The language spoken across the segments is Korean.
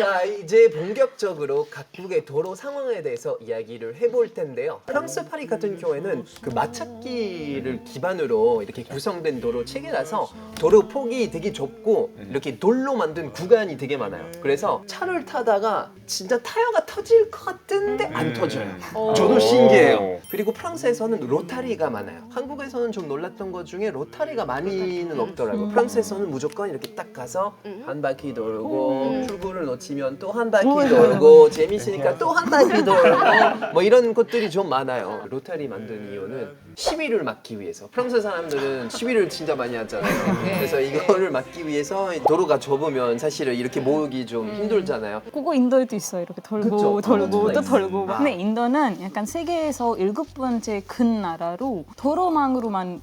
자 이제 본격적으로 각국의 도로 상황에 대해서 이야기를 해볼 텐데요. 프랑스 파리 같은 경우에는 그 마찰길을 기반으로 이렇게 구성된 도로 체계라서 도로 폭이 되게 좁고 이렇게 돌로 만든 구간이 되게 많아요. 그래서 차를 타다가 진짜 타이어가 터질 것 같은데 안 음. 터져요. 어. 저도 오. 신기해요. 그리고 프랑스에서는 로타리가 많아요. 한국에서는 좀 놀랐던 것 중에 로타리가 많이는 없더라고요. 프랑스에서는 무조건 이렇게 딱 가서 한 바퀴 돌고 출구를 놓치 면 또 한 바퀴 돌고 재밌으니까 또 한 바퀴 돌고 뭐 이런 것들이 좀 많아요. 로타리 만든 이유는 시위를 막기 위해서. 프랑스 사람들은 시위를 진짜 많이 하잖아요. 그래서 이거를 막기 위해서 도로가 좁으면 사실은 이렇게 모으기 좀 힘들잖아요. 그거 인도에도 있어요. 이렇게 돌고 그쵸? 돌고 아, 또 있어요. 돌고. 아. 근데 인도는 약간 세계에서 일곱 번째 큰 나라로 도로망으로만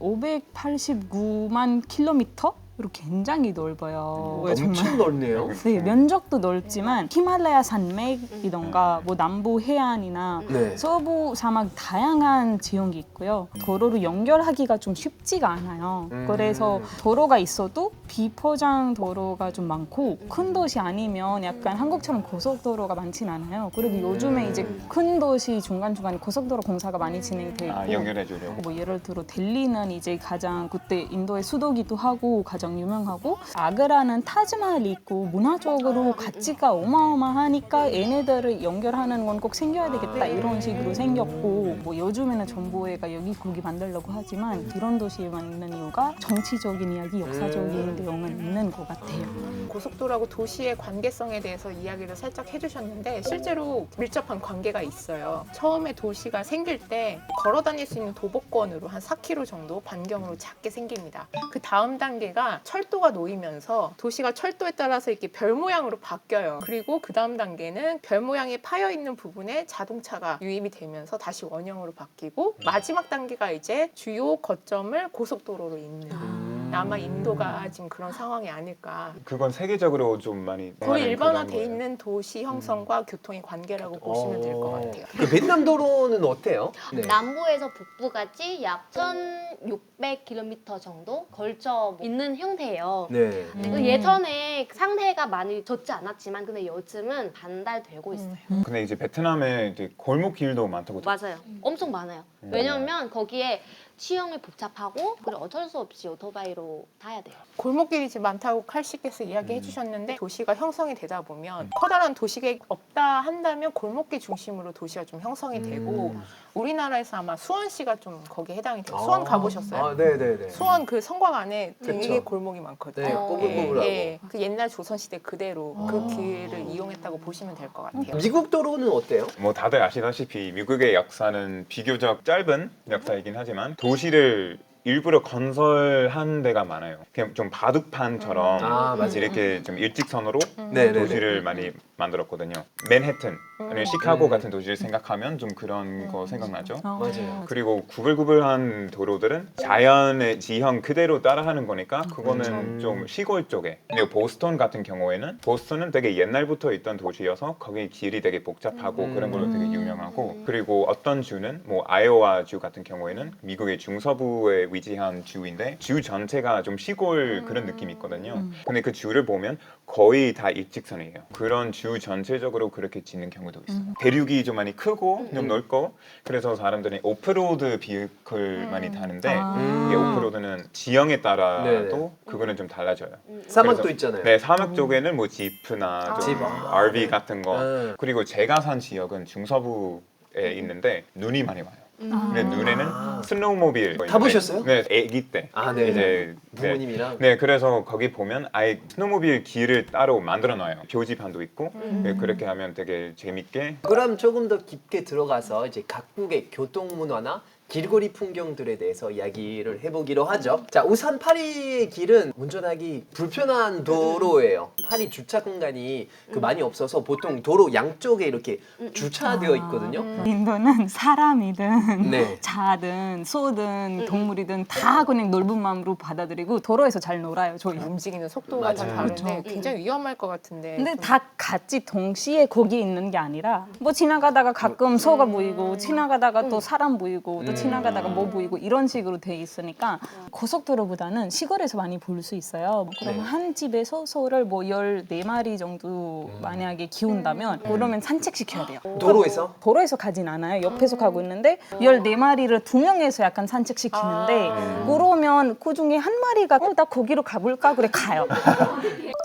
589만 킬로미터? 로 굉장히 넓어요. 왜 엄청 넓네요. 네, 면적도 넓지만 히말라야 산맥이던가 뭐 남부 해안이나 네. 서부 사막 다양한 지형이 있고요. 도로를 연결하기가 좀 쉽지가 않아요. 음. 그래서 도로가 있어도 비포장 도로가 좀 많고 큰 도시 아니면 약간 한국처럼 고속도로가 많진 않아요. 그리고 요즘에 이제 큰 도시 중간중간에 고속도로 공사가 많이 진행돼 있고 아, 연결해 주려고. 뭐 예를 들어 델리는 이제 가장 그때 인도의 수도기도 하고 가장 유명하고 아그라는 타즈마할이 있고 문화적으로 가치가 어마어마하니까 얘네들을 연결하는 건 꼭 생겨야 되겠다 이런 식으로 생겼고 뭐 요즘에는 정부회가 여기 거기 만들려고 하지만 이런 도시에 만드는 이유가 정치적인 이야기, 역사적인 내용은 있는 것 같아요. 고속도로하고 도시의 관계성에 대해서 이야기를 살짝 해주셨는데 실제로 밀접한 관계가 있어요. 처음에 도시가 생길 때 걸어 다닐 수 있는 도보권으로 한 4km 정도 반경으로 작게 생깁니다. 그 다음 단계가 철도가 놓이면서 도시가 철도에 따라서 이렇게 별 모양으로 바뀌어요. 그리고 그 다음 단계는 별 모양에 파여 있는 부분에 자동차가 유입이 되면서 다시 원형으로 바뀌고 마지막 단계가 이제 주요 거점을 고속도로로 잇는. 아 마 인도가 지금 그런 상황이 아닐까. 그건 세계적으로 좀 많이 거의 일반화돼. 있는 도시 형성과 교통의 관계라고 보시면 될 것 같아요. 그 베트남 도로는 어때요? 네. 남부에서 북부까지 약 1,600km 정도 걸쳐 있는 형태예요. 네. 그 예전에 상태가 많이 좋지 않았지만 근데 요즘은 반달되고 있어요. 근데 이제 베트남에 이제 골목 길도 많다고 들었어요. 맞아요. 엄청 많아요. 왜냐면 거기에 취형이 복잡하고 그리고 어쩔 수 없이 오토바이로 타야 돼요. 골목길이 지금 많다고 칼씨께서 이야기해 주셨는데 도시가 형성이 되다 보면 커다란 도시계획 없다 한다면 골목길 중심으로 도시가 좀 형성이 되고 우리나라에서 아마 수원시가 좀 거기에 해당이 돼요. 수원 가보셨어요? 아, 네네네. 수원 그 성곽 안에 되게 그쵸. 골목이 많거든요. 네, 어. 꼬불꼬불하고. 예, 예. 그 옛날 조선시대 그대로 그 길을 이용했다고 보시면 될 것 같아요. 미국 도로는 어때요? 뭐 다들 아시다시피 미국의 역사는 비교적 짧은 역사이긴 하지만 도시를 일부러 건설한 데가 많아요. 그냥 좀 바둑판처럼 아, 맞아요. 이렇게 좀 일직선으로 네 네 네. 도시를 많이 만들었거든요. 맨해튼 아니면 시카고 음. 같은 도시를 생각하면 좀 그런 거 생각나죠. 어, 맞아요. 그리고 구불구불한 도로들은 자연의 지형 그대로 따라하는 거니까 그거는 음. 좀 시골 쪽에. 근데 보스턴 같은 경우에는 보스턴은 되게 옛날부터 있던 도시여서 거기 길이 되게 복잡하고 음. 그런 걸로 되게 유명하고 그리고 어떤 주는 뭐 아이오와 주 같은 경우에는 미국의 중서부에 위치한 주인데 주 전체가 좀 시골 그런 느낌이 있거든요. 근데 그 주를 보면 거의 다 일직선이에요. 그런 주 전체적으로 그렇게 짓는 경우도 있어요. 대륙이 좀 많이 크고 좀 넓고 그래서 사람들이 오프로드 비클 많이 타는데 아. 이게 오프로드는 지형에 따라도 네네. 그거는 좀 달라져요. 사막도 그래서- 있잖아요. 네, 사막 쪽에는 뭐 지프나 좀 집, 아. RV 같은 거 네. 그리고 제가 산 지역은 중서부에 있는데 눈이 많이 와요. 근데 눈에는 아. 스노우모빌 다 보셨어요? 네, 아기 때. 아, 네. 이제 네, 부모님이랑. 네, 그래서 거기 보면 아예 스노우모빌 길을 따로 만들어 놔요. 표지판도 있고 네, 그렇게 하면 되게 재밌게 그럼 조금 더 깊게 들어가서 이제 각국의 교통 문화나 길거리 풍경들에 대해서 이야기를 해보기로 하죠. 자, 우선 파리의 길은 운전하기 불편한 도로예요. 파리 주차 공간이 그 많이 없어서 보통 도로 양쪽에 이렇게 주차되어 있거든요. 인도는 사람이든 네. 자든 소든 동물이든 다 그냥 넓은 마음으로 받아들이고 도로에서 잘 놀아요 저희. 움직이는 속도가 다 맞아요. 다른데 그렇죠. 굉장히 위험할 것 같은데. 근데 다 같이 동시에 거기 있는 게 아니라 뭐 지나가다가 가끔 소가 보이고 지나가다가 또 사람 보이고 또 지나가다가 뭐 보이고 이런 식으로 돼 있으니까 고속도로보다는 시골에서 많이 볼 수 있어요. 그럼 네. 한 집에서 소를 뭐 14마리 정도 만약에 키운다면 그러면 산책시켜야 돼요. 도로에서 도로에서 가진 않아요. 옆에서 가고 있는데 14마리를 두 명에서 약간 산책시키는데 아. 그러면 그 중에 한 마리가 어, 나 거기로 가볼까? 그래 가요.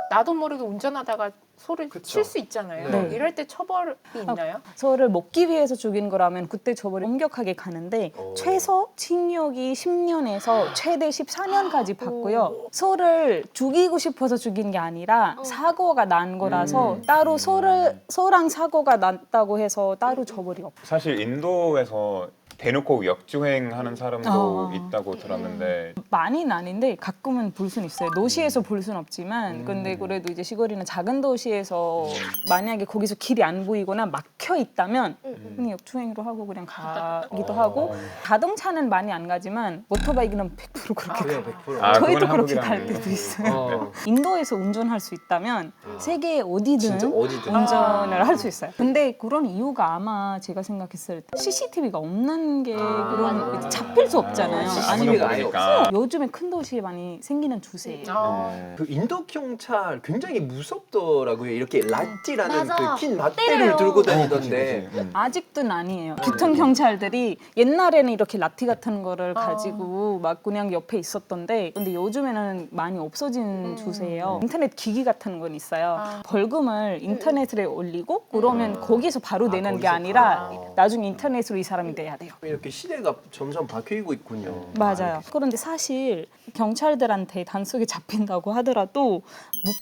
나도 모르게 운전하다가 소를. 칠 수 있잖아요. 네. 이럴 때 처벌이 있나요? 소를 먹기 위해서 죽인 거라면 그때 처벌이 엄격하게 가는데 오. 최소 징역이 10년에서 최대 14년까지 받고요. 소를 죽이고 싶어서 죽인 게 아니라 사고가 난 거라서 음. 따로 소를 소랑 사고가 났다고 해서 따로 처벌이 없어요. 사실 인도에서 대놓고 역주행하는 사람도 어. 있다고 들었는데 많이는 아닌데 가끔은 볼 수는 있어요. 도시에서 볼 수는 없지만 근데 그래도 이제 시골이나 작은 도시에서 만약에 거기서 길이 안 보이거나 막혀 있다면 그냥 역주행으로 하고 그냥 가기도 하고 자동차는 많이 안 가지만 오토바이는 100% 그렇게 가요. 100%. 아, 저희도 그렇게 한국이랑 갈 때도 있어요. 어. 인도에서 운전할 수 있다면 세계 어디든 진짜 어디든. 운전을 할 수 있어요. 근데 그런 이유가 아마 제가 생각했을 때 CCTV가 없는 게 아, 그런 맞아. 잡힐 수 없잖아요. CCTV 아니 아예 모르니까. 요즘에 큰 도시에 많이 생기는 추세예요. 아. 음. 그 인도 경찰 굉장히 무섭더라고요. 이렇게 라띠라는 맞아. 그긴 막대를 때려요. 들고 어, 다니던데. 음. 아직도는 아니에요. 기통 경찰들이 옛날에는 이렇게 라티 같은 거를 아. 가지고 막 그냥 옆에 있었던데 근데 요즘에는 많이 없어진 추세예요. 인터넷 기기 같은 건 있어요. 아. 벌금을 인터넷에 올리고 그러면 거기서 바로 아, 내는 게 거기서 아니라. 나중에 인터넷으로 이 사람이 내야 돼요. 이렇게 시대가 점점 바뀌고 있군요. 맞아요. 그런데 사실 경찰들한테 단속에 잡힌다고 하더라도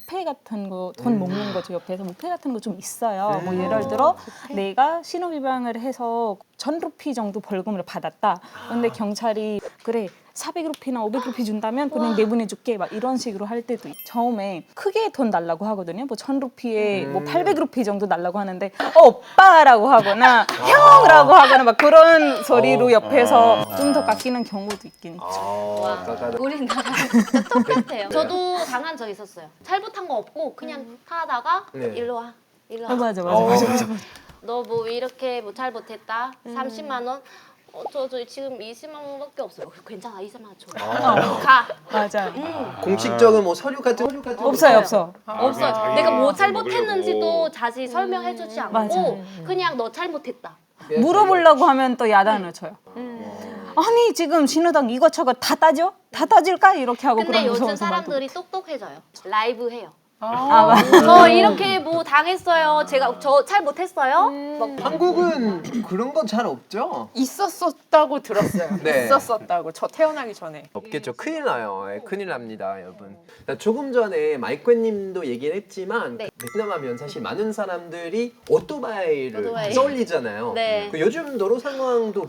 무패 같은 거 돈 먹는 거죠 옆에서 무패 같은 거 좀 있어요. 뭐 예를 들어 내가 신호 위반을 해서 천 루피 정도 벌금을 받았다. 근데 경찰이 그래 400루피나 500루피 준다면 그냥 내보내줄게 막 이런 식으로 할 때도 있- 처음에 크게 돈 달라고 하거든요. 뭐천 루피에 뭐 음. 800루피 정도 달라고 하는데 어, 오빠라고 하거나 형이라고 하거나 막 그런 소리로 어. 옆에서 아. 좀더 깎이는 경우도 있긴 있죠. 아, 까까다. 우리나라 진짜 똑같아요. 저도 당한 적 있었어요. 잘못한 거 없고 그냥 타다가 네. 일로 와. 일로 어, 와. 맞아 맞아 어. 맞아 맞아. 너 뭐 이렇게 뭐 잘 못했다. 30만 원. 어, 저, 저 지금 20만 원밖에 없어요. 괜찮아, 20만 원 줘. 아. 가. 맞아. 음. 공식적인 뭐 서류 같은 서류 같은 거 없어요 없어. 아, 없어요. 그냥 자기 내가 뭐 먹으려고. 잘못했는지도 자세히 설명해주지 않고 맞아. 그냥 너 잘못했다. 예, 물어보려고 하면 또 야단을 쳐요. 아니 지금 신호등 이것저것 다 따져? 다 따질까? 이렇게 하고 근데 그런 요즘 사람들이 똑똑해져요. 라이브 해요. 아, 맞아. 저 이렇게 뭐 당했어요. 제가 저 잘 못했어요. 막 한국은 그런 건 잘 없죠? 있었었다고 들었어요. 네. 있었었다고 저 태어나기 전에. 없겠죠. 큰일 나요. 예, 큰일 납니다, 여러분. 나 조금 전에 마이크님도 얘기를 했지만 네. 베트남 하면 사실 많은 사람들이 오토바이를 오토바이. 떠올리잖아요. 네. 그 요즘 도로 상황도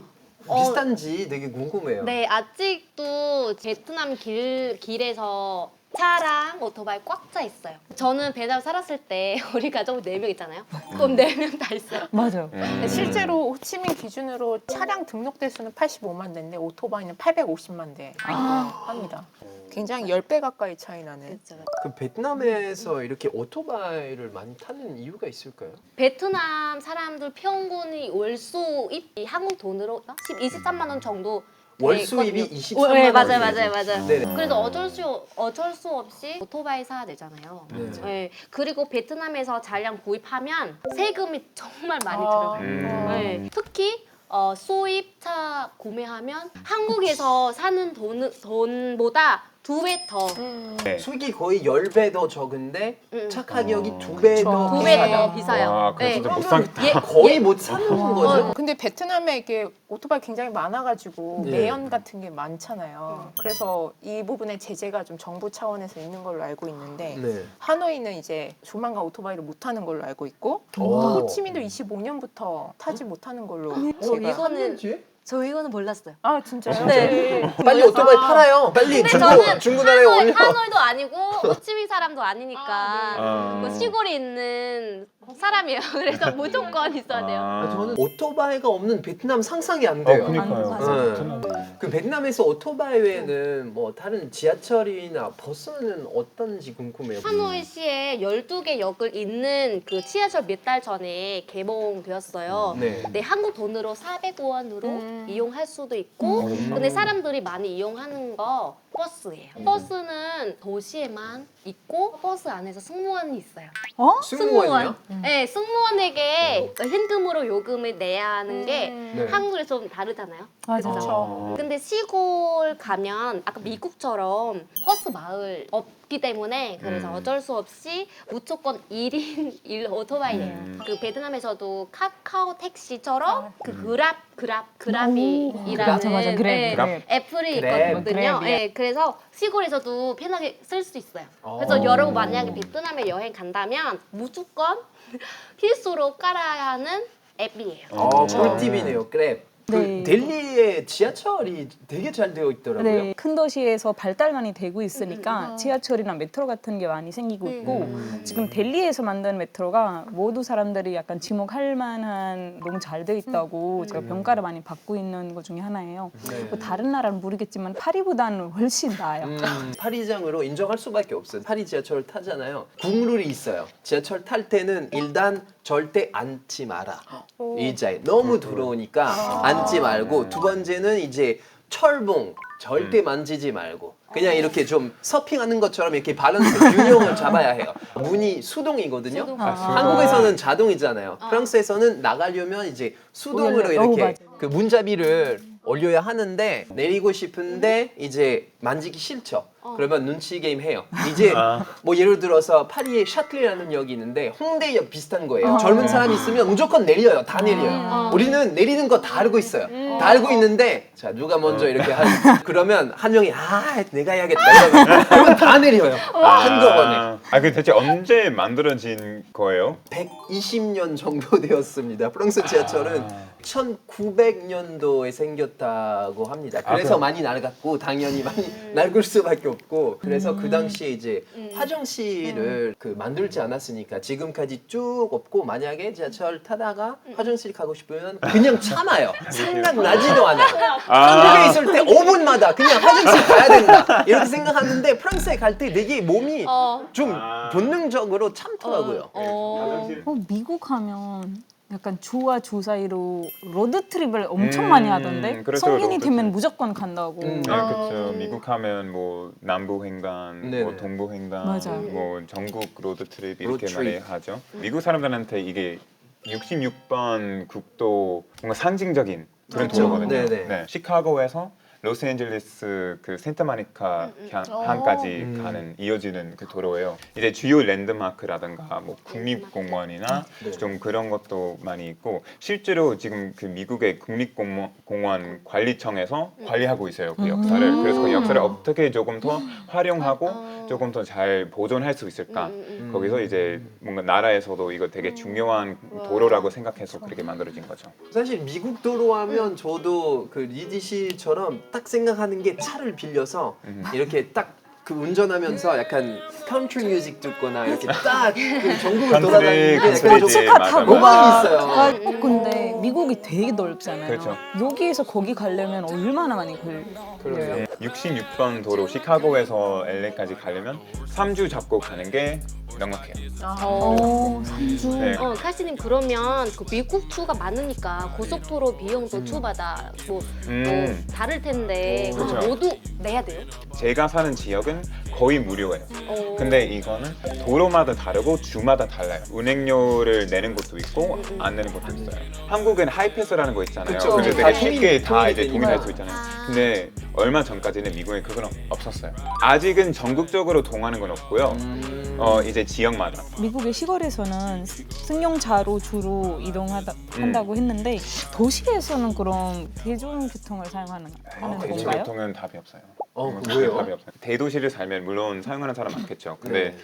어. 비슷한지 되게 궁금해요. 네, 아직도 베트남 길 길에서 차랑 오토바이 꽉 차 있어요. 저는 베트남 살았을 때 우리 가족 4명 있잖아요. 그럼 4명 다 있어요. 맞아요. 음. 실제로 호치민 기준으로 차량 등록 대수는 85만 대인데 오토바이는 850만 대 합니다. 굉장히 10배 가까이 차이 나는. 그렇죠. 그 베트남에서 이렇게 오토바이를 많이 타는 이유가 있을까요? 베트남 사람들 평균이 월수입 이 한국 돈으로 10, 23만 원 정도 월 수입이 되거든요. 23만 네, 원. 맞아요, 맞아요, 맞아요. 네네. 그래서 어쩔 수 어쩔 수 없이 오토바이 사야 되잖아요. 네. 네. 그리고 베트남에서 잔량 구입하면 세금이 정말 많이 아. 들어가요. 음. 네. 특히 어, 수입차 구매하면 한국에서 사는 돈, 돈보다 두 배 더, 음. 네. 수익이 거의 10배 더 적은데 음. 차 가격이 어. 두 배더 그쵸. 두배 비싸다. 더 비싸요. 와, 그거 네. 진짜 못 사겠다. 예, 거의 예. 못 사는 거죠. 근데 베트남에 이게 오토바이 굉장히 많아가지고 네. 매연 같은 게 많잖아요. 그래서 이 부분에 제재가 좀 정부 차원에서 있는 걸로 알고 있는데 네. 하노이는 이제 조만간 오토바이를 못 타는 걸로 알고 있고 오. 호치민도 25년부터 타지 못하는 걸로 어, 제가 이거는 저 이거는 몰랐어요. 아 진짜요? 네. 빨리 오토바이 팔아요. 빨리 근데 중고 저는 중고나라에 올려. 하노이도 아니고 호치민 사람도 아니니까 아, 뭐 시골에 있는 사람이에요. 그래서 무조건 있어야 돼요. 아, 저는 오토바이가 없는 베트남 상상이 안 어, 돼요. 그니까요. 맞아요. 네. 그 베트남에서 오토바이 외에는 뭐 다른 지하철이나 버스는 어떤지 궁금해요. 하노이시에 12개 역을 잇는 그 지하철 몇 달 전에 개봉되었어요. 네. 네, 한국 돈으로 400원으로 음. 음. 이용할 수도 있고 근데 사람들이 많이 이용하는 거 버스예요. 버스는 도시에만 있고 버스 안에서 승무원이 있어요. 어? 승무원이요? 네, 승무원에게 현금으로 요금을 내야 하는 게 네. 한국에 좀 다르잖아요. 맞아. 그렇죠. 근데 시골 가면 아까 미국처럼 버스 마을 없기 때문에 그래서 음. 어쩔 수 없이 무조건 1인 1 오토바이예요. 음. 그 베트남에서도 카카오 택시처럼 그 그랍 그랍 오, 그랍이라는 맞아, 맞아. 그래, 네, 그래. 애플이 그랩. 있거든요. 그랩이야. 네, 그래서 시골에서도 편하게 쓸 수 있어요. 그래서 오. 여러분 만약에 베트남에 여행 간다면 무조건 필수로 깔아야 하는 앱이에요. 어, 음. 꿀팁이네요. 그래. 그 네. 델리 의 지하철이 되게 잘 되어 있더라고요. 네, 큰 도시에서 발달 많이 되고 음, 있으니까 지하철이나 메트로 같은 게 많이 생기고 있고 음. 지금 델리에서 만든 메트로가 모두 사람들이 약간 지목할 만한 너무 잘돼 있다고 제가 평가를 많이 받고 있는 것 중에 하나예요. 네. 뭐 다른 나라는 모르겠지만 파리보다는 훨씬 나아요. 음, 파리장으로 인정할 수밖에 없어요. 파리 지하철을 타잖아요. 국룰이 있어요. 지하철 탈 때는 일단 절대 앉지 마라. 의자에 너무 들어오니까 앉지 말고 두 번째는 이제 철봉 절대 만지지 말고 그냥 이렇게 좀 서핑하는 것처럼 이렇게 밸런스 균형을 잡아야 해요. 문이 수동이거든요. 수동. 아, 수동. 한국에서는 자동이잖아요. 프랑스에서는 나가려면 이제 수동으로 올려- 어, 이렇게 맞아. 그 문잡이를 올려야 하는데 내리고 싶은데 이제 만지기 싫죠. 그러면 눈치 게임 해요. 이제 아. 뭐 예를 들어서 파리에 샤틀이라는 역이 있는데 홍대역 비슷한 거예요. 젊은 사람 이 있으면 무조건 내려요. 다 내려요. 어. 우리는 내리는 거 다 알고 있어요. 다 알고 있는데 자 누가 먼저 이렇게 하 그러면 한 명이 아 내가 해야겠다 이러면 그러면 다 내려요. 한꺼번에. 아, 아, 그 대체 언제 만들어진 거예요? 120년 정도 되었습니다. 프랑스 지하철은 아. 1900년도에 생겼다고 합니다. 그래서 그럼- 많이 낡았고 당연히 많이 낡을 수밖에 없고 그래서 그 당시에 이제 음. 화장실을 그 만들지 않았으니까 지금까지 쭉 없고 만약에 지하철 타다가 음. 화장실 가고 싶으면 그냥 참아요. 생각나지도 않아요. 아. 한국에 있을 때 5분마다 그냥 화장실 가야 된다 이렇게 생각하는데 프랑스에 갈 때 되게 몸이 어. 좀 아. 본능적으로 참더라고요. 어. 어, 미국 하면 약간 주와 주 사이로 로드 트립을 엄청 음, 많이 하던데 그렇죠, 성인이 로드 되면. 무조건 간다고. 음. 네, 아. 그렇죠. 미국 하면 뭐 남부 횡단, 네네. 뭐 동부 횡단, 맞아. 뭐 전국 로드 트립 이렇게 로드 많이 트립. 하죠. 미국 사람들한테 이게 66번 국도 뭔가 상징적인 그런 그렇죠. 도로거든요. 네네. 네, 시카고에서 로스앤젤레스 그 샌타모니카 향- 어. 항까지 음. 가는 이어지는 그 도로예요. 이제 주요 랜드마크라든가 뭐 국립공원이나 네. 좀 그런 것도 많이 있고 실제로 지금 그 미국의 국립공원 관리청에서 관리하고 있어요 그 역사를. 음. 그래서 그 역사를 어떻게 조금 더 활용하고 어. 조금 더 잘 보존할 수 있을까? 음, 음, 음. 거기서 이제 뭔가 나라에서도 이거 되게 중요한 도로라고 생각해서 그렇게 만들어진 거죠. 사실 미국 도로 하면 저도 그 리디 씨처럼 딱 생각하는 게 차를 빌려서 음. 이렇게 딱 그 운전하면서 약간 컨트리 뮤직 듣거나 이렇게 딱그 전국을 컨트리, 돌아다니는 게 컨트리 약간 좀 네, 맞아, 로망이 막- 있어요. 아, 근데 미국이 되게 넓잖아요. 그렇죠. 여기에서 거기 가려면 얼마나 많이 걸려요? 네, 66번 도로 시카고에서 LA까지 가려면 3주 잡고 가는 게 넉넉해요. 어, 산주. 네. 어, 카시님 그러면 그 미국 투가 많으니까 고속도로 비용도 투마다 뭐, 음. 뭐 다를 텐데 오, 그렇죠. 모두 내야 돼요? 제가 사는 지역은 거의 무료예요. 어. 근데 이거는 도로마다 다르고 주마다 달라요. 운행료를 내는 곳도 있고 안 내는 곳도 있어요. 한국 은 하이패스라는 거 있잖아요. 그쵸. 그래서 다 되게 쉽게 다 이제 되니까. 동일할 수 있잖아요. 근데 얼마 전까지는 미국에 그건 없었어요. 아직은 전국적으로 동하는 건 없고요. 음. 어 이제 지역마다. 미국의 시골에서는 승용차로 주로 이동하다 음. 한다고 했는데 도시에서는 그럼 대중교통을 사용하는 하는 건가요? 대중교통은 답이 없어요. 어, 음, 왜요? 답이 없어요. 대도시를 살면 물론 사용하는 사람 많겠죠. 근데 네.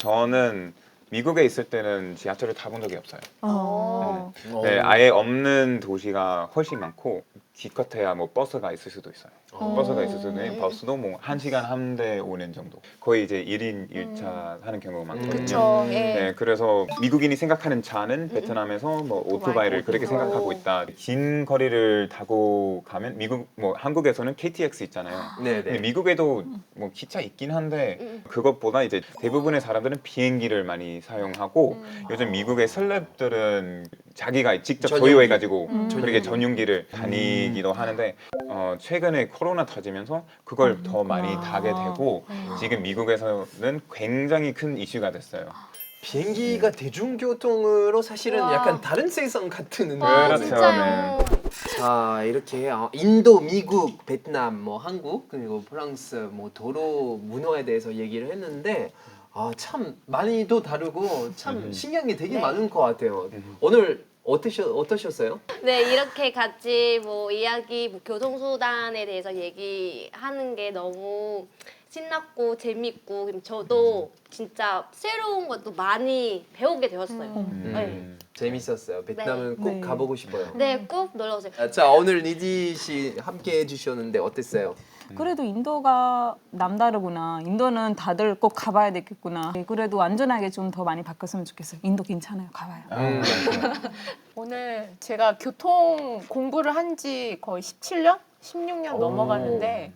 저는 미국에 있을 때는 지하철을 타본 적이 없어요. 어. 어. 네, 아예 없는 도시가 훨씬 많고 기껏해야 뭐 버스가 있을 수도 있어요. 어. 버스가 있을 수도 있는 버스도 뭐 한 시간 한 대 오는 정도. 거의 이제 1인 1차 하는 경우가 많거든요. 그렇죠. 예. 네, 그래서 미국인이 생각하는 차는 베트남에서 뭐 오토바이를 그렇게 오토바이. 생각하고 있다. 긴 거리를 타고 가면 미국 뭐 한국에서는 KTX 있잖아요. 네네. 근데 미국에도 뭐 기차 있긴 한데 음. 그것보다 이제 대부분의 사람들은 비행기를 많이 사용하고 음. 요즘 미국의 셀럽들은 자기가 직접 전용기. 소유해가지고 음. 그렇게 전용기를 다니기도 하는데 어, 최근에 코로나 터지면서 그걸 더 많이 그렇구나. 타게 되고 지금 미국에서는 굉장히 큰 이슈가 됐어요. 비행기가 대중교통으로 사실은 와. 약간 다른 세상 같은 아 그렇죠, 진짜요. 자 이렇게 어, 인도, 미국, 베트남, 뭐 한국 그리고 프랑스 뭐 도로 문화에 대해서 얘기를 했는데 아, 참 많이도 다르고 참 음. 신기한 게 되게 네. 많은 것 같아요. 음. 오늘 어떠셨, 어떠셨어요? 네 이렇게 같이 뭐 이야기 뭐 교통수단에 대해서 얘기하는 게 너무 신났고 재밌고 저도 진짜 새로운 것도 많이 배우게 되었어요. 음. 음. 재밌었어요. 베트남은 꼭 네. 가보고 싶어요. 네, 꼭 놀러 오세요. 아, 자 오늘 리디 씨 함께 해주셨는데 어땠어요? 그래도 인도가 남다르구나. 인도는 다들 꼭 가봐야 되겠구나. 그래도 안전하게 좀 더 많이 바꿨으면 좋겠어요. 인도 괜찮아요. 가봐요. 음. 오늘 제가 교통 공부를 한 지 거의 17년? 16년 오. 넘어가는데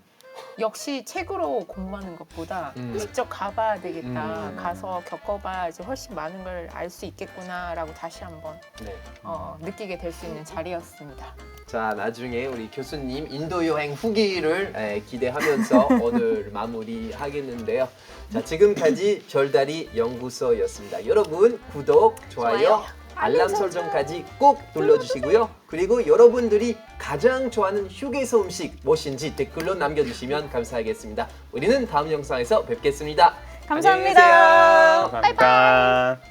역시 책으로 공부하는 것보다 음. 직접 가봐야 되겠다. 음. 가서 겪어봐야지 훨씬 많은 걸 알 수 있겠구나라고 다시 한번 네. 어, 느끼게 될 수 있는 자리였습니다. 자 나중에 우리 교수님 인도 여행 후기를 에, 기대하면서 오늘 마무리하겠는데요. 자 지금까지 별다리 연구소였습니다. 여러분 구독, 좋아요, 좋아요, 알람 설정까지 꼭 눌러주시고요. 그리고 여러분들이 가장 좋아하는 휴게소 음식 무엇인지 댓글로 남겨주시면 감사하겠습니다. 우리는 다음 영상에서 뵙겠습니다. 감사합니다. 안녕히 계세요. 감사합니다.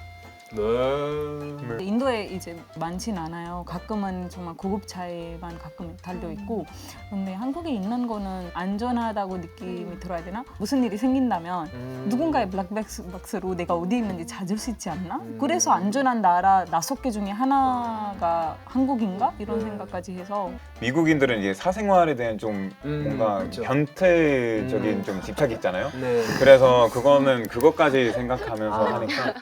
네. 인도에 이제 많진 않아요. 가끔은 정말 고급차에만 가끔 달려 있고, 근데 한국에 있는 거는 안전하다고 느낌이 들어야 되나? 무슨 일이 생긴다면 음. 누군가의 블랙박스로 내가 어디 있는지 찾을 수 있지 않나? 음. 그래서 안전한 나라 다섯 개 중에 하나가 한국인가? 이런 네. 생각까지 해서 미국인들은 이제 사생활에 대한 좀 음, 뭔가 그쵸. 변태적인 음. 좀 집착이 있잖아요. 네. 그래서 그거는 그것까지 생각하면서 아. 하니까